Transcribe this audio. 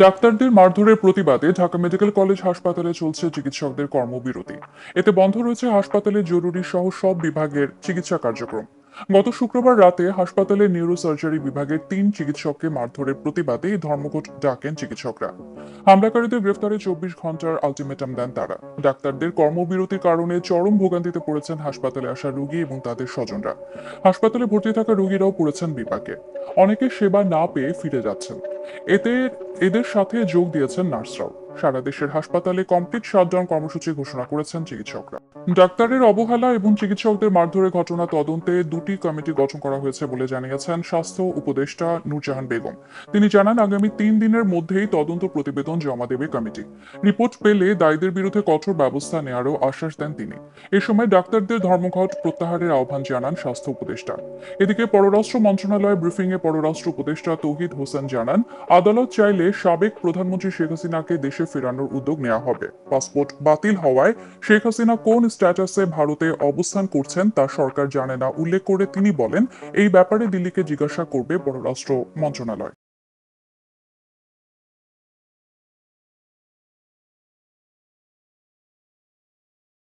ডাক্তারদের মারধরের প্রতিবাদে ঢাকা মেডিকেল কলেজ হাসপাতালে চলছে চিকিৎসকদের কর্মবিরতি। এতে বন্ধ রয়েছে হাসপাতালে জরুরি সহ সব বিভাগের চিকিৎসা কার্যক্রম। গত শুক্রবার রাতে হাসপাতালের নিউরোসার্জারি বিভাগের তিন চিকিৎসককে মারধরের প্রতিবাদে ধর্মঘট ডাকেন চিকিৎসকরা। হামলাকারীদের গ্রেফতারে চব্বিশ ঘণ্টার আলটিমেটাম দেন তারা। ডাক্তারদের কর্মবিরতির কারণে চরম ভোগান্তিতে পড়েছেন হাসপাতালে আসা রোগী এবং তাদের স্বজনরা। হাসপাতালে ভর্তি থাকা রোগীরাও পড়েছেন বিপাকে। অনেকে সেবা না পেয়ে ফিরে যাচ্ছেন। এতে এদের সাথে যোগ দিয়েছেন নার্সরাও। সারা দেশের হাসপাতালে কমপ্লিট শাটডাউন কর্মসূচি ঘোষণা করেছেন চিকিৎসকরা। ডাক্তারের অবহেলা এবং চিকিৎসকদের মারধরের ঘটনা তদন্তে দুটি কমিটি গঠন করা হয়েছে বলে জানিয়েছেন স্বাস্থ্য উপদেষ্টা নূরজাহান বেগম। তিনি জানান, আগামী তিন দিনের মধ্যেই তদন্ত প্রতিবেদন জমা দেবে কমিটি। রিপোর্ট পেলে দায়ীদের বিরুদ্ধে কঠোর ব্যবস্থা নেওয়ারও আশ্বাস দেন তিনি। এ সময় ডাক্তারদের ধর্মঘট প্রত্যাহারের আহ্বান জানান স্বাস্থ্য উপদেষ্টা। এদিকে পররাষ্ট্র মন্ত্রণালয় ব্রিফিংয়ে পররাষ্ট্র উপদেষ্টা তৌহিদ হোসেন জানান, আদালত চাইলে সাবেক প্রধানমন্ত্রী শেখ হাসিনাকে দেশে ফেরানোর উদ্যোগ নেওয়া হবে। পাসপোর্ট বাতিল হওয়ায় শেখ হাসিনা কোন স্ট্যাটাসে ভারতে অবস্থান করছেন তা সরকার জানে না, উল্লেখ করে তিনি বলেন, এই ব্যাপারে দিল্লিকে জিজ্ঞাসা করবে পররাষ্ট্র মন্ত্রণালয়।